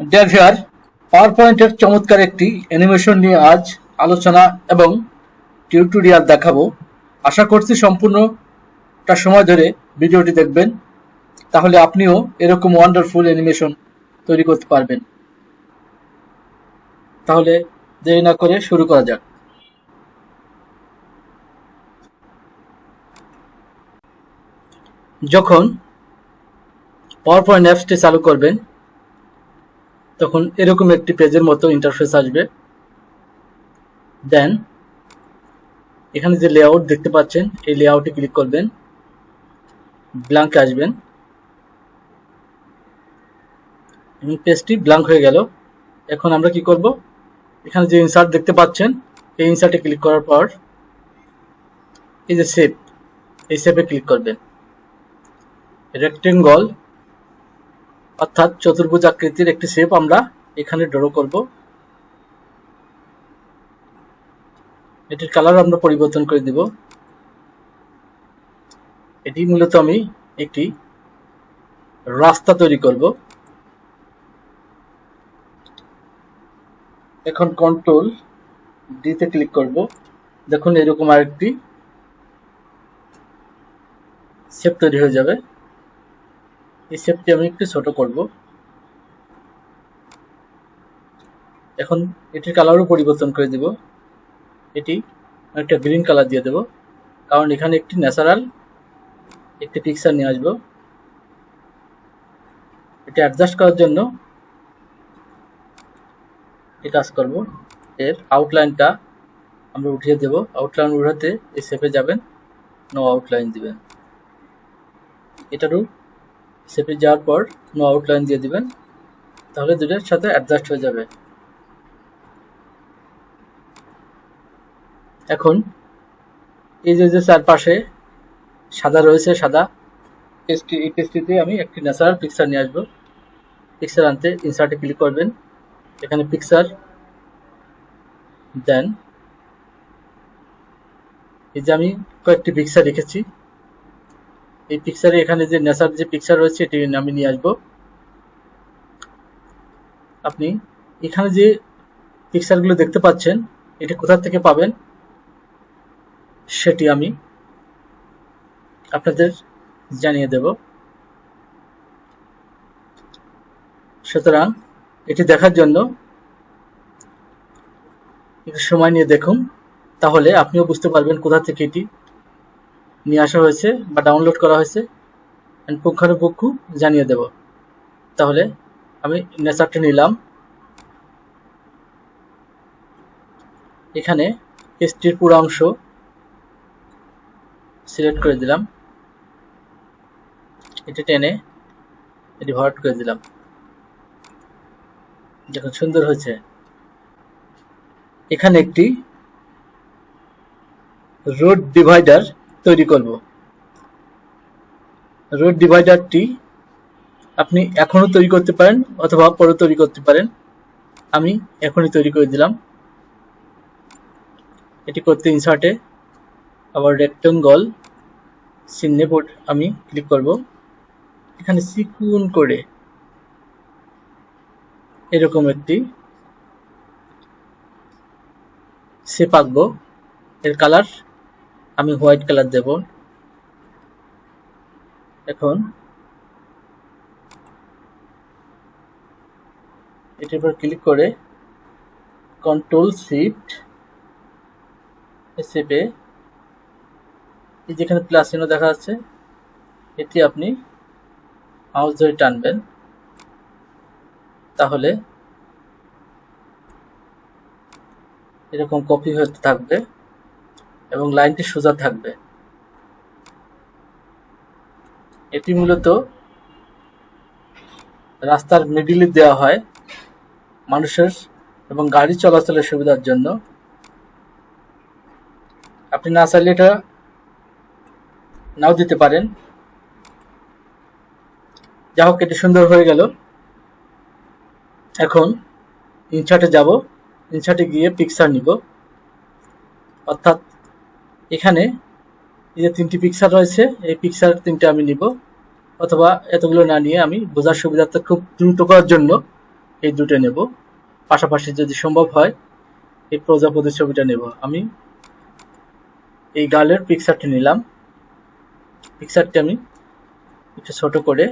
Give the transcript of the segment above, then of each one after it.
ডেভিয়ার পাওয়ার পয়েন্টের চমৎকার একটি অ্যানিমেশন নিয়ে আজ আলোচনা এবং টিউটোরিয়াল দেখাবো। আশা করছি সম্পূর্ণটা সময় ধরে ভিডিওটি দেখবেন। তাহলে আপনিও এরকম ওয়ান্ডারফুল অ্যানিমেশন তৈরি করতে পারবেন। তাহলে দেরি না করে শুরু করা যাক। যখন পাওয়ার পয়েন্ট অ্যাপসটি চালু করবেন তখন এরকম একটি পেজের মতো ইন্টারফেস আসবে। দেন এখানে যে লেআউট দেখতে পাচ্ছেন, এই লেআউটে ক্লিক করবেন। ব্ল্যাঙ্কে আসবেন। এবং পেজটি ব্ল্যাঙ্ক হয়ে গেল। এখন আমরা কি করব? এখানে যে ইনসার্ট দেখতে পাচ্ছেন, এই ইনসার্টে ক্লিক করার পর, এই যে সেপ এই সেভে ক্লিক করবেন। রেক্টেঙ্গল অর্থাৎ চতুর্ভুজ আকৃতির একটি শেপ আমরা এখানে ড্র করব। এটির কালার আমরা পরিবর্তন করে দিব। এটি মূলত আমি একটি রাস্তা তৈরি করব। এখন কন্ট্রোল ডিতে ক্লিক করব। দেখুন এরকম আরেকটি শেপ তৈরি হয়ে যাবে। এই শেপটি আমি একটু ছোট করব। এখন এটির কালারও পরিবর্তন করে দিব। এটি একটা গ্রিন কালার দিয়ে দেব। কারণ এখানে একটি ন্যাচারাল একটি পিকচার নিয়ে আসব। এটি অ্যাডজাস্ট করার জন্য এই কাজ করব। এর আউটলাইনটা আমরা উঠিয়ে দেব। আউটলাইন উঠাতে এই শেপে যাবেন। নো আউটলাইন দিবেন। এটারও শেপে যাওয়ার পর নো আউটলাইন দিয়ে দিবেন, তাহলে দুটোর সাথে অ্যাডজাস্ট হয়ে যাবে। এখন এই যে যে চারপাশে সাদা রয়েছে, সাদা এই পেজটিতে আমি একটি ন্যাচারাল পিকচার নিয়ে আসব। পিকচার আনতে ইনসার্টে ক্লিক করবেন। এখানে পিকচার দেন এই যে আমি কয়েকটি পিকচার রেখেছি। এই পিকচারে এখানে যে নেচার যে পিকচার রয়েছে, এটি আমি নিয়ে আসব। আপনি এখানে যে পিকচারগুলো দেখতে পাচ্ছেন, এটি কোথা থেকে পাবেন? সেটি আমি আপনাদের জানিয়ে দেব। সুতরাং এটি দেখার জন্য একটু সময় নিয়ে দেখুন, তাহলে আপনিও বুঝতে পারবেন কোথা থেকে এটি নিয়ে আসা হয়েছে বা ডাউনলোড করা হয়েছে। পুঙ্খানুপুঙ্খ জানিয়ে দেব। তাহলে আমি নেচারটা নিলাম। এখানে পেজটির পুরো অংশ সিলেক্ট করে দিলাম। এটি টেনে এটি ভরাট করে দিলাম। দেখুন, সুন্দর হয়েছে। এখানে একটি রোড ডিভাইডার তৈরি করব। রোড ডিভাইডারটি আপনি এখনও তৈরি করতে পারেন অথবা পরে তৈরি করতে পারেন। আমি এখনই তৈরি করে দিলাম। এটি করতে ইনসার্টে আবার রেক্টেঙ্গল চিহ্নে বোর্ড আমি ক্লিক করব। এখানে চিকুন করে এরকম একটি শেপ আঁকবো। এর কালার আমি হোয়াইট কালার দেব। এখন এটির উপর ক্লিক করে কন্ট্রোল শিফট শেপে এই যেখানে প্লাস চিহ্ন দেখা যাচ্ছে, এটি আপনি মাউস ধরে টানবেন। তাহলে এরকম কপি হতে থাকবে। এবং লাইনটি সোজা থাকবে। এটি মূলত রাস্তার মিডিলে দেওয়া হয় মানুষের এবং গাড়ি চলাচলের সুবিধার জন্য। আপনি না চাইলে এটা নাও দিতে পারেন। যা হোক, এটি সুন্দর হয়ে গেল। এখন ইনসার্টে যাব। ইনসার্টে গিয়ে পিকচার নিব। অর্থাৎ এখানে এই যে তিনটি পিকচার রয়েছে, এই পিকচার তিনটে আমি নিব। অথবা এতগুলো না নিয়ে আমি বোঝার সুবিধার্থে খুব দ্রুত করার জন্য এই দুটো নেব। পাশাপাশি যদি সম্ভব হয়, এই প্রজাপতির ছবিটা নেব। আমি এই গালের পিকচারটি নিলাম। পিকচারটি আমি একটু ছোট করে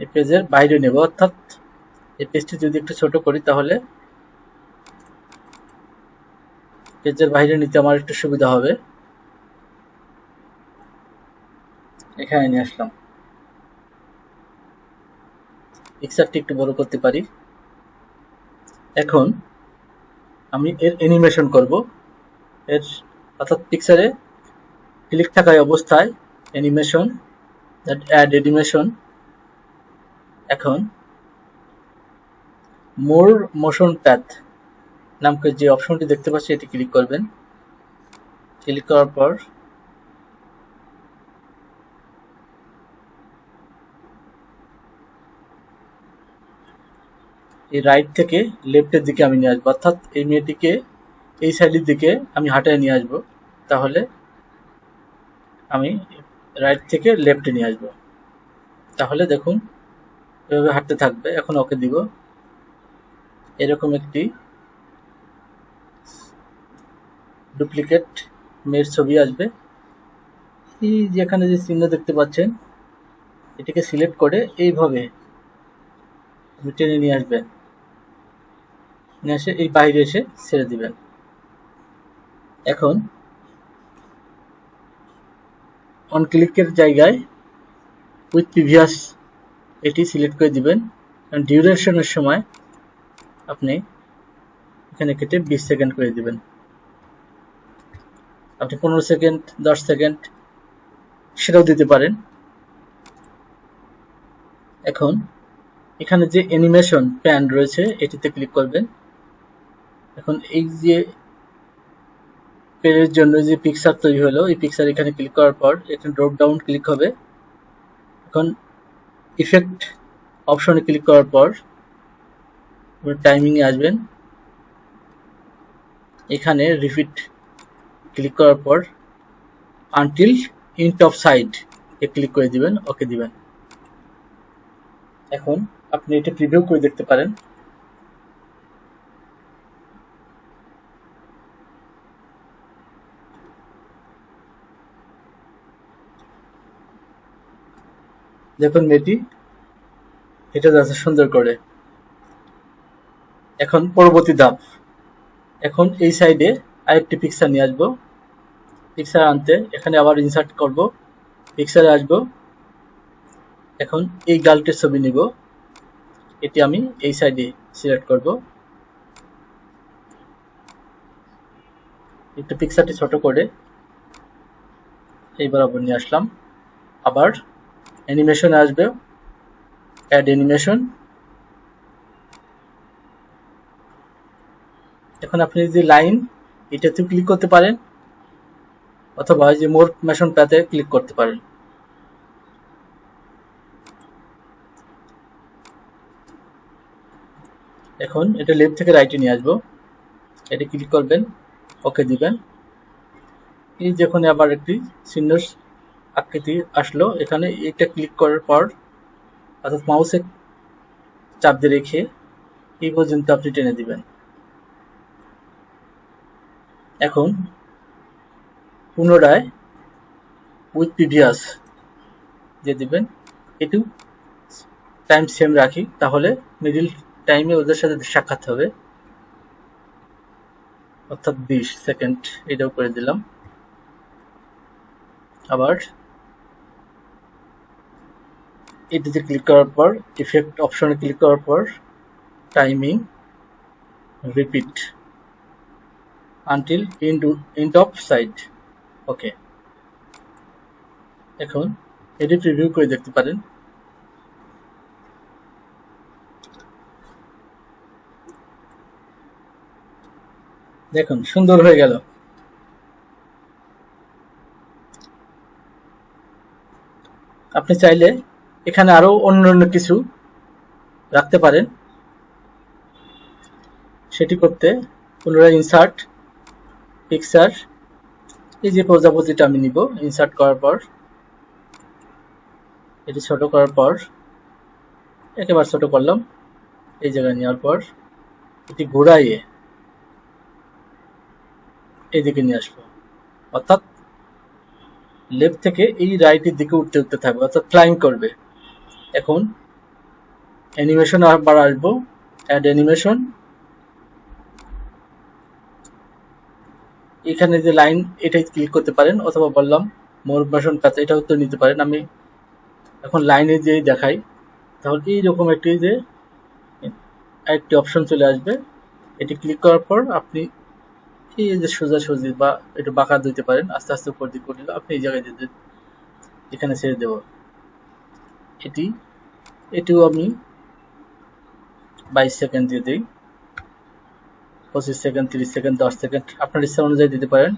এই পেজের বাইরে নেব। অর্থাৎ এই পেজটি যদি একটু ছোট করি তাহলে পেজের বাইরে নিতে আমার একটু সুবিধা হবে। এখানে নিয়ে আসলাম। পিকচারটি একটু বড় করতে পারি। এখন আমি এর অ্যানিমেশন করব। এর অর্থাৎ পিকচারে ক্লিক থাকায় অবস্থায় অ্যানিমেশন দ্যাট অ্যাড অ্যানিমেশন এখন মোর মোশন প্যাথ নামকে যে অপশনটি দেখতে পাচ্ছি, এটি ক্লিক করবেন। ক্লিক করার পর এই রাইট থেকে লেফটের দিকে আমি নিয়ে আসব। অর্থাৎ এই মেয়েটিকে এই সাইডের দিকে আমি হাঁটায় নিয়ে আসব। তাহলে আমি রাইট থেকে লেফটে নিয়ে আসব। তাহলে দেখুন, এভাবে হাঁটতে থাকবে। এখন ওকে দিব। এরকম একটি ডুপ্লিকেট মেয়ের ছবি আসবে। এই যেখানে যে চিহ্ন দেখতে পাচ্ছেন, এটিকে সিলেক্ট করে এইভাবে টেনে নিয়ে আসবেন। নিয়ে এসে এই বাইরে এসে ছেড়ে দিবেন। এখন অন ক্লিকের জায়গায় উইথ প্রিভিয়াস এটি সিলেক্ট করে দিবেন। ডিউরেশনের সময় আপনি এখানে কেটে বিশ সেকেন্ড করে দিবেন। আপনি পনেরো সেকেন্ড, দশ সেকেন্ড সেটাও দিতে পারেন। এখন এখানে যে অ্যানিমেশন প্যান রয়েছে, এটিতে ক্লিক করবেন। এখন এই যে পেনের জন্য যে পিকচার তৈরি হলো, এই পিকচার এখানে ক্লিক করার পর এখানে ড্রপ ডাউন ক্লিক হবে। এখন ইফেক্ট অপশনে ক্লিক করার পর টাইমিংয়ে আসবেন। এখানে রিপিট ক্লিক করার পর আনটিল ইন টপ সাইড এ ক্লিক করে দিবেন ওকে দিবেন। এখন আপনি এটা প্রিভিউ করে দেখতে পারেন। দেখুন মেয়েটি এটা যাচ্ছে সুন্দর করে। এখন পরবর্তী ধাপ। এখন এই সাইডে আরেকটি পিকচার নিয়ে আসব। পিকচার আনতে, এখানে আবার ইনসার্ট করব পিকচারে আসব। এখন এই গালটির ছবি নিব। এটি আমি এই সাইডে সিলেক্ট করব। একটু পিকচারটি ছোট করে এই বরাবর নিয়ে আসলাম। আবার অ্যানিমেশন আসবে। অ্যাড অ্যানিমেশন এখন আপনি যে লাইন এটাতে ক্লিক করতে পারেন অথবা এই যে মোর মেশন প্যাথে ক্লিক করতে পারেন। এখন এটা লেফট থেকে রাইটে নিয়ে আসব। এটা ক্লিক করবেন ওকে দিবেন। এই যেখানে আবার একটি চিহ্ন আকৃতি আসলো, এখানে এটা ক্লিক করার পর অর্থাৎ মাউসে চাপ দিয়ে রেখে এই পর্যন্ত আপনি টেনে দিবেন। এখন পুনরায় উইথ প্রিভিয়াস দিয়ে দেবেন একটু টাইম সেম রাখি, তাহলে মিডিল টাইমে ওদের সাথে সাক্ষাৎ হবে। অর্থাৎ বিশ সেকেন্ড এটাও করে দিলাম। আবার এটিতে ক্লিক করার পর ইফেক্ট অপশনে ক্লিক করার পর timing repeat until end of side okay এখন এটি প্রিভিউ করে দেখতে পারেন। দেখুন, সুন্দর হয়ে গেল। আপনি চাইলে এখানে আরও অন্য অন্য কিছু রাখতে পারেন। সেটি করতে পুনরায় ইনসার্ট পিকচার এই যে প্রজাপতিটা আমি নিব ইনসার্ট করার পর, এটি ছোট করার পর, একেবারে ছোট করলাম, এই জায়গায় নেওয়ার পর, এটি ঘোরাইয়ে এইদিকে নিয়ে আসব। অর্থাৎ লেফট থেকে এই রাইটের দিকে উঠতে উঠতে থাকবে, অর্থাৎ ফ্লাইং করবে। এখন অ্যানিমেশন আবার আসব অ্যাড অ্যানিমেশন এখানে যে লাইন এটাই ক্লিক করতে পারেন, অথবা বললাম মোর ভার্সন প্যাচ এটাও তো নিতে পারেন। আমি এখন লাইনে যে দেখাই। তাহলে এইরকম একটি যে, একটি অপশন চলে আসবে। এটি ক্লিক করার পর আপনি এই যে সোজা সোজি বা একটু বাঁকা দিতে পারেন, আস্তে আস্তে উপর দিক করলে আপনি এই জায়গায় যেতে এখানে ছেড়ে দেব। এটি, এটিও আমি বাইশ সেকেন্ড দিয়ে দিই। পঁচিশ সেকেন্ড তিরিশ সেকেন্ড দশ সেকেন্ড আপনার ইচ্ছা অনুযায়ী দিতে পারেন।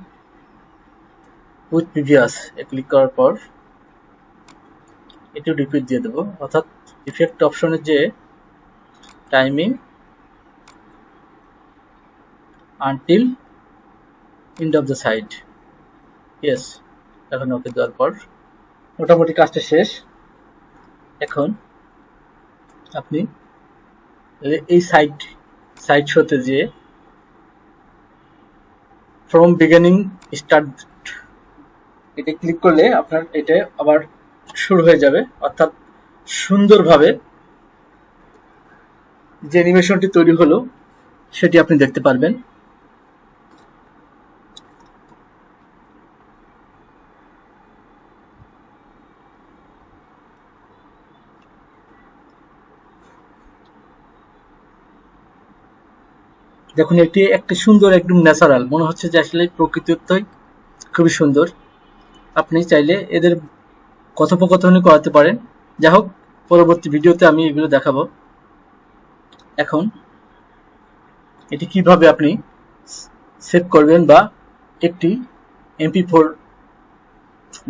উইথ প্রিভিয়াস এ ক্লিক করার পর এটিও রিপিট দিয়ে দেবো। অর্থাৎ ইফেক্ট অপশনের যে timing until end of the side yes এখন ওকে দেওয়ার পর মোটামুটি কাজটা শেষ। এখন আপনি এই সাইড সাইড শোতে যেয়ে ফ্রম বিগিনিং স্টার্ট এটা ক্লিক করলে আপনার এটা আবার শুরু হয়ে যাবে। অর্থাৎ সুন্দরভাবে যে অ্যানিমেশনটি তৈরি হলো, সেটি আপনি দেখতে পারবেন। দেখুন এটি একটি সুন্দর, একদম ন্যাচারাল মনে হচ্ছে যে আসলে প্রকৃতিত্বই খুবই সুন্দর। আপনি চাইলে এদের কথোপকথনই করাতে পারেন। যাই হোক, পরবর্তী ভিডিওতে আমি এগুলো দেখাবো। এখন এটি কীভাবে আপনি সেভ করবেন বা একটি এমপি ফোর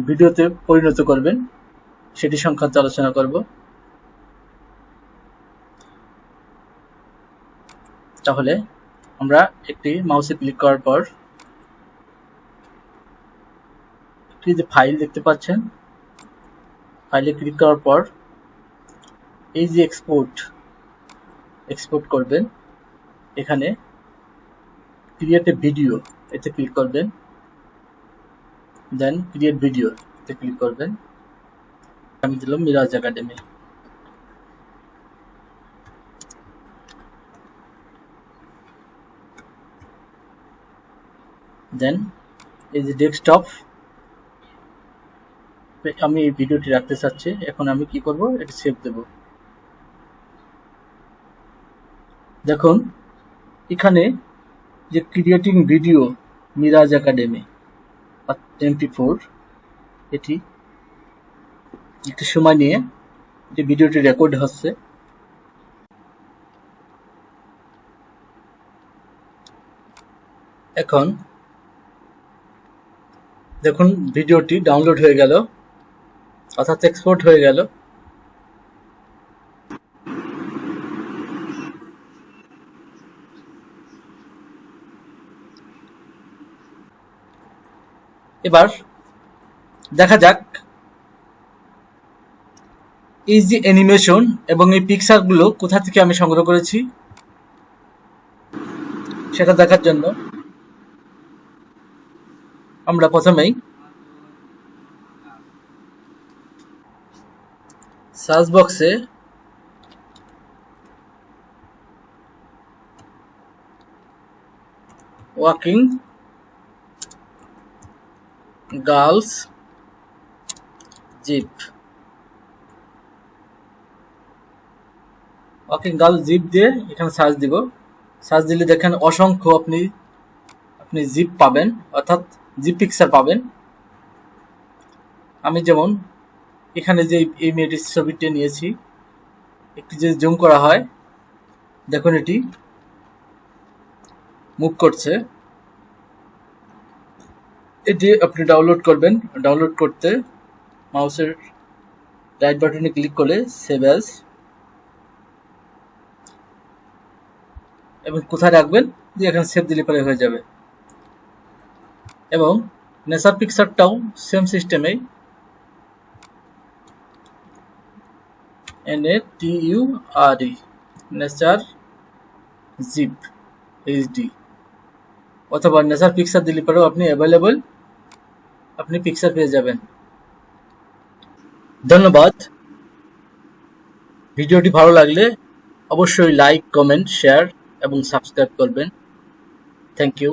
ভিডিওতে পরিণত করবেন, সেটি সংক্রান্ত আলোচনা করব। তাহলে আমরা একটি মাউসে ক্লিক করার পর একটি যে ফাইল দেখতে পাচ্ছেন ফাইলে ক্লিক করার পর এই যে এক্সপোর্ট এক্সপোর্ট করবেন, এখানে ক্রিয়েট এ ভিডিও এতে ক্লিক করবেন দেন ক্রিয়েট ভিডিও এতে ক্লিক করবেন। আমি দিলাম মিরাজ একাডেমি দেন, এই যে ডেস্কটপ আমি এই ভিডিওটি রাখতে চাচ্ছি। এখন আমি কি করব? এটি সেভ দেব। দেখুন, এখানে যে creating video Miraj academy MP four এটি একটু সময় নিয়ে যে ভিডিওটি রেকর্ড হচ্ছে। এখন দেখুন, ভিডিওটি ডাউনলোড হয়ে গেল, অর্থাৎ এক্সপোর্ট হয়ে গেল। এবার দেখা যাক এই যে অ্যানিমেশন এবং এই পিকচারগুলো কোথা থেকে আমি সংগ্রহ করেছি, সেটা দেখার জন্য। আমরা প্রথমেই সার্চ বক্সে walking girls zip walking girls zip দিয়ে এখানে সার্চ দিব। সার্চ দিলে দেখেন অসংখ্য আপনি আপনি জিপ পাবেন। অর্থাৎ জিপ পিকচার পাবেন। আমি যেমন এখানে যে এই মেয়েটির ছবিটি নিয়েছি, একটি যে জুম করা হয়, দেখুন এটি। মুভ করছে। এটি আপনি ডাউনলোড করবেন। ডাউনলোড করতে মাউসের রাইট বাটনে ক্লিক করলে সেভ অ্যাজ এবং কোথায় রাখবেন? যে এখানে সেভ দিলে পরে হয়ে যাবে। এবং নেচার পিকচারটাও same সিস্টেমেই N A T U R E nature zip HD অথবা নেচার পিকচার দিলে পরেও আপনি অ্যাভেলেবল আপনি পিকচার পেয়ে যাবেন। ধন্যবাদ। ভিডিওটি ভালো লাগলে অবশ্যই লাইক কমেন্ট শেয়ার এবং সাবস্ক্রাইব করবেন। Thank you